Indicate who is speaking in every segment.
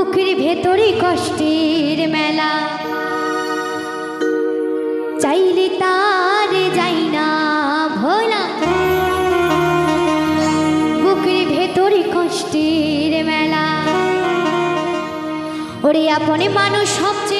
Speaker 1: বুকের ভেতরে কষ্টের মেলা। চাইলে তার যাই না ভোলা। বুকের ভেতরে কষ্টের মেলা। ওরে আপনে মানুষ সবচেয়ে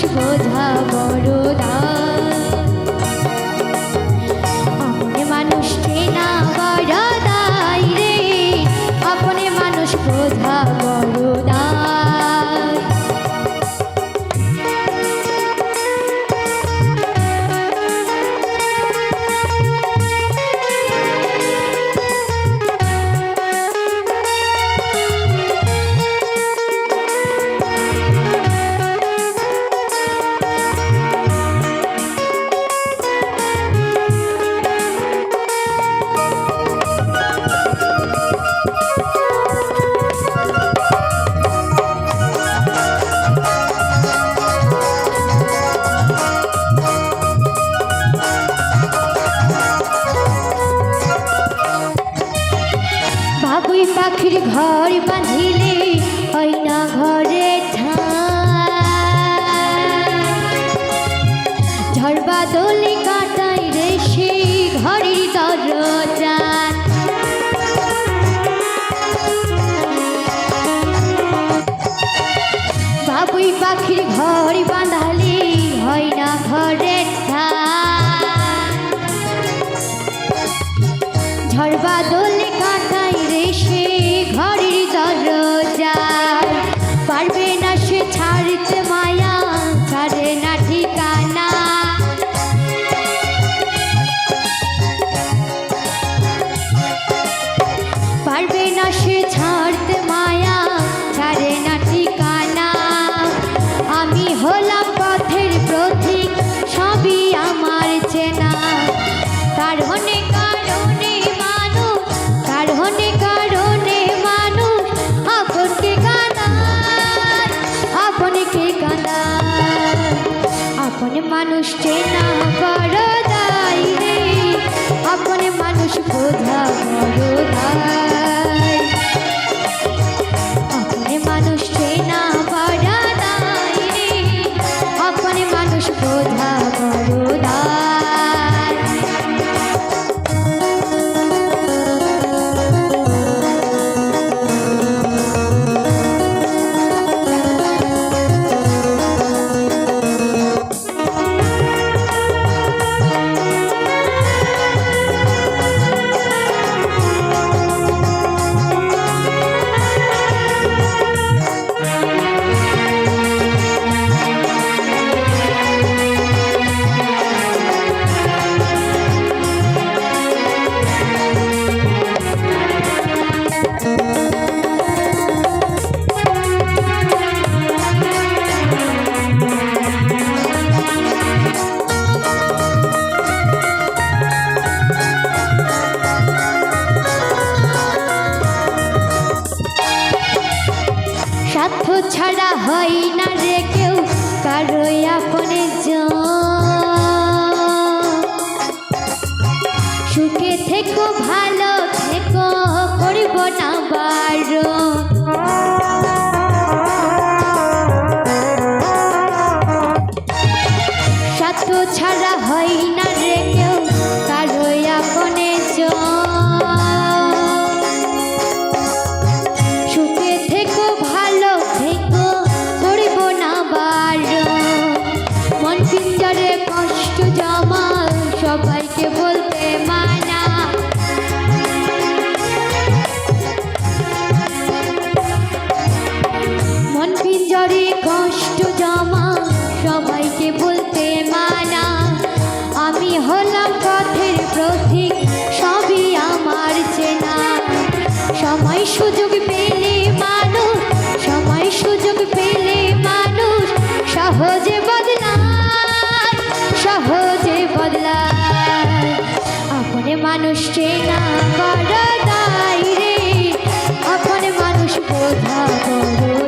Speaker 1: खुशबू পাখির ঘর বাঁধিলে হয় না ঘরে ঝড় বাদলে কাটাই রে সেই ঘরের দরজা। বাবুই পাখির ঘর বাঁধালে হয় ঘরে ঝড় বাদল মানুষ চেনা করো সুখে থেকো, ভালো থেকো, করিব না বার। ছাড়া হয় না রে কেউ, কারও আপনে সুখে থেকো, ভালো থেকো না মন কষ্ট জমা সবাই আসছে না করা মানুষ বোঝা করো